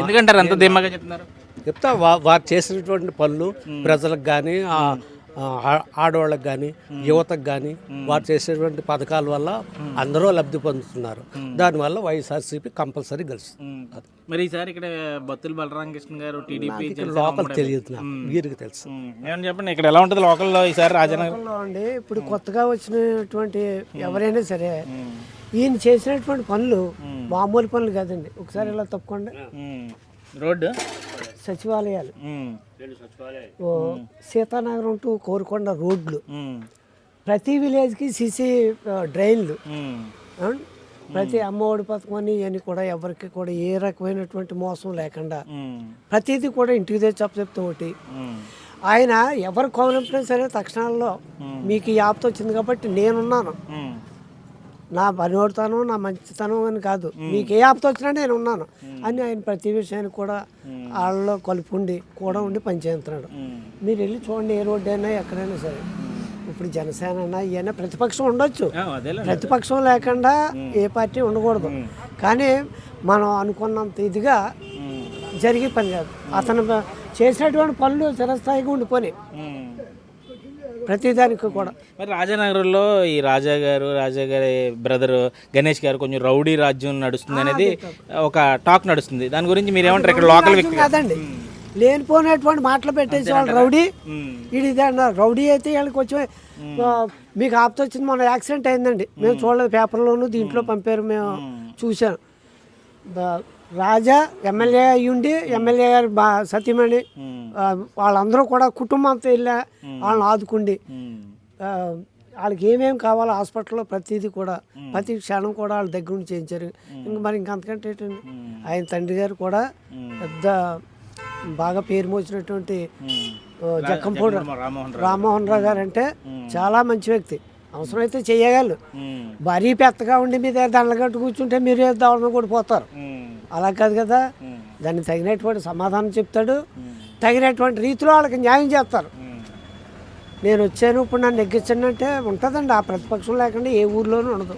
ఎందుకంటారు అంత ధీమాగా చెప్తున్నారు? చెప్తా వారు చేసినటువంటి పనులు ప్రజలకు కానీ ఆడవాళ్ళకి కానీ యువతకు కానీ వారు చేసేటువంటి పథకాల వల్ల అందరూ లబ్ధి పొందుతున్నారు. దానివల్ల వైఎస్ఆర్సీపీ కంపల్సరీ గెలుస్తుంది. మరి ఈసారి ఇక్కడ బత్తుల బలరామకృష్ణ గారు టీడీపీ లోకల్ తెలియదు వీరికి తెలుసు. ఏమని చెప్పండి ఇక్కడ ఎలా ఉంటుంది లోకల్లో ఈసారి రాజనగర్లో అండి ఇప్పుడు కొత్తగా వచ్చినటువంటి ఎవరైనా సరే ఈయన చేసినటువంటి పనులు మామూలు పనులు కాదండి ఒకసారి ఇలా తప్పకుండా. రోడ్డు సచివాలయాలు. ఓ సీతానగరం టు కోరుకొండ రోడ్లు. ప్రతి విలేజ్కి సీసీ డ్రైన్లు? ప్రతి అమ్మఒడి పథకం అని ఇవన్నీ కూడా ఎవరికి కూడా ఏ రకమైనటువంటి మోసం లేకుండా. ప్రతిదీ కూడా ఇంటికి తెచ్చి చెప్తూ ఒకటి. ఆయన ఎవరు కౌలింపినా సరే తక్షణాల్లో మీకు ఈ ఆపత వచ్చింది కాబట్టి నేనున్నాను. నా పనివాడుతాను నా మంచితనం అని కాదు. మీకు ఏ ఆపత వచ్చినా నేను ఉన్నాను. అని ఆయన ప్రతి విషయానికి కూడా వాళ్ళలో కలుపుండి కూడా ఉండి పనిచేస్తున్నాడు. మీరు వెళ్ళి చూడండి ఏ రోడ్డు అయినా ఎక్కడైనా సరే. ఇప్పుడు జనసేన అయినా ఇవన్నీ ప్రతిపక్షం ఉండొచ్చు. ప్రతిపక్షం లేకుండా ఏ పార్టీ ఉండకూడదు. కానీ మనం అనుకున్నంత ఇదిగా. జరిగే పని కాదు. అతను చేసినటువంటి పనులు చిరస్థాయిగా ఉండిపోయి. ప్రతిదానికి కూడా. మరి రాజానగరంలో ఈ రాజా గారు రాజా గారి బ్రదర్ గణేష్ గారు కొంచెం రౌడీ రాజ్యం నడుస్తుంది అనేది ఒక టాక్ నడుస్తుంది. దాని గురించి మీరు ఏమంటారు? ఇక్కడ లోకల్ వ్యక్తి కాదండి. లేనిపోయినటువంటి మాటలు పెట్టేసి వాళ్ళు రౌడీ. ఇది అన్నారు. రౌడీ అయితే వీళ్ళకి ఆ, మీకు ఆపత వచ్చింది మన యాక్సిడెంట్ అయిందండి. మేము చూడలేదు పేపర్లోను దీంట్లో పంపారు మేము చూశాను బ- రాజా ఎమ్మెల్యే అయ్యుండి ఎమ్మెల్యే గారు బా సతీమణి ఆ, వాళ్ళందరూ కూడా కుటుంబంతో వెళ్ళా వాళ్ళని ఆదుకుండి వాళ్ళకి ఏమేమి కావాలో హాస్పిటల్లో ప్రతిదీ కూడా ప్రతి క్షణం కూడా వాళ్ళ దగ్గర నుంచి చేయించారు. ఇంక మరి ఇంకంతకంటే ఏంటండి? ఆయన తండ్రి గారు కూడా పెద్ద బాగా పేరు మోసినటువంటి జక్కంపూడి రామ్మోహన్ రావు. గారు అంటే చాలా మంచి వ్యక్తి. అవసరమైతే చేయగలరు. భారీ పెత్తగా ఉండి మీ దగ్గర దండగట్టు కూర్చుంటే మీరు దవడ కూడా పోతారు. అలా కాదు కదా. దానికి తగినటువంటి సమాధానం చెప్తాడు. తగినటువంటి రీతిలో వాళ్ళకి న్యాయం చేస్తారు. నేను వచ్చాను ఇప్పుడు నన్ను ఎగ్గించండి అంటే ఉంటుందండి ఆ ప్రతిపక్షం లేకుండా ఏ ఊర్లోనూ ఉండదు.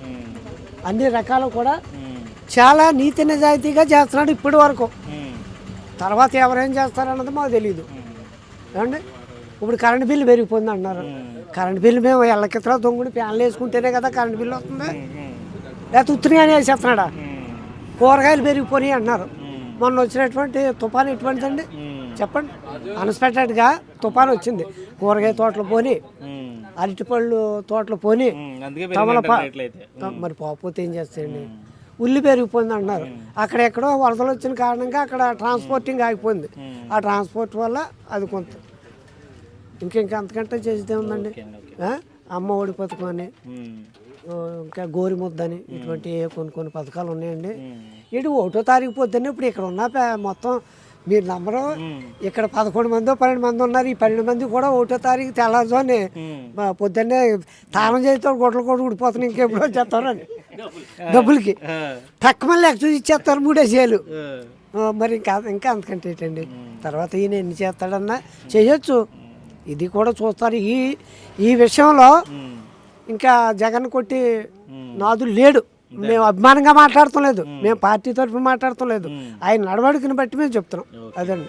అన్ని రకాలు కూడా. చాలా నీతి నిజాయితీగా చేస్తున్నాడు ఇప్పటి వరకు. తర్వాత ఎవరేం చేస్తారన్నది మాకు తెలియదు ఏమండి? ఇప్పుడు కరెంట్ బిల్లు పెరిగిపోయింది అన్నారు కరెంట్ బిల్లు మేము ఎల్లకితరా దొంగుడు ఫ్యాన్లు వేసుకుంటేనే కదా కరెంట్ బిల్లు వస్తుంది. లేకపోతే ఉత్తిరిగానే వేసేస్తున్నాడా? కూరగాయలు పెరిగిపోయి అంటున్నారు. మొన్న వచ్చినటువంటి తుఫాన్ ఎటువంటిదండి? చెప్పండి. అన్ఎక్స్పెక్టెడ్గా తుఫాన్ వచ్చింది. కూరగాయ తోటలు పోని. అరటిపళ్ళు తోటలు పోని తమలపా మరి పోకపోతే ఏం చేస్తాయండి? ఉల్లి పెరిగిపోయింది అంటున్నారు. అక్కడ ఎక్కడో వరదలు వచ్చిన కారణంగా అక్కడ ట్రాన్స్పోర్టింగ్ ఆగిపోయింది. ఆ ట్రాన్స్పోర్ట్ వల్ల అది కొంత ఇంకింక అంతకంటే చేసేదే ఉందండి? అమ్మ. ఆ, ఇంకా గోరి ముద్దని ఇటువంటి కొన్ని కొన్ని పథకాలు ఉన్నాయండి. ఇటు ఒకటో తారీఖు పొద్దున్నే ఇప్పుడు ఇక్కడ ఉన్న మొత్తం మీరు నమ్మరు. ఇక్కడ పదకొండు మంది పన్నెండు మంది ఉన్నారు. ఈ పన్నెండు మంది కూడా ఒకటో తారీఖు తెల్లారుజాని మా పొద్దున్నే తాళం చేతితో గొడ్లు కూడా ఉడిపోతున్నాయి ఇంకెప్పుడు వచ్చేస్తారు అని. డబ్బులకి. తక్కువ మళ్ళీ చూసి ఇచ్చేస్తారు మూడేసేలు ఆ. ఆ, మరి ఇంకా ఇంకా అంతకంటే ఏంటండి? తర్వాత ఈయన ఎన్ని చేస్తాడన్నా చేయొచ్చు. ఇది కూడా చూస్తారు. ఈ ఈ విషయంలో ఇంకా జగన్ కొట్టి నాదు లేడు. మేము అభిమానంగా మాట్లాడటం లేదు మేము పార్టీ తరఫున మాట్లాడటం లేదు ఆయన నడవడికని బట్టి మేము చెప్తున్నాం. అదండి.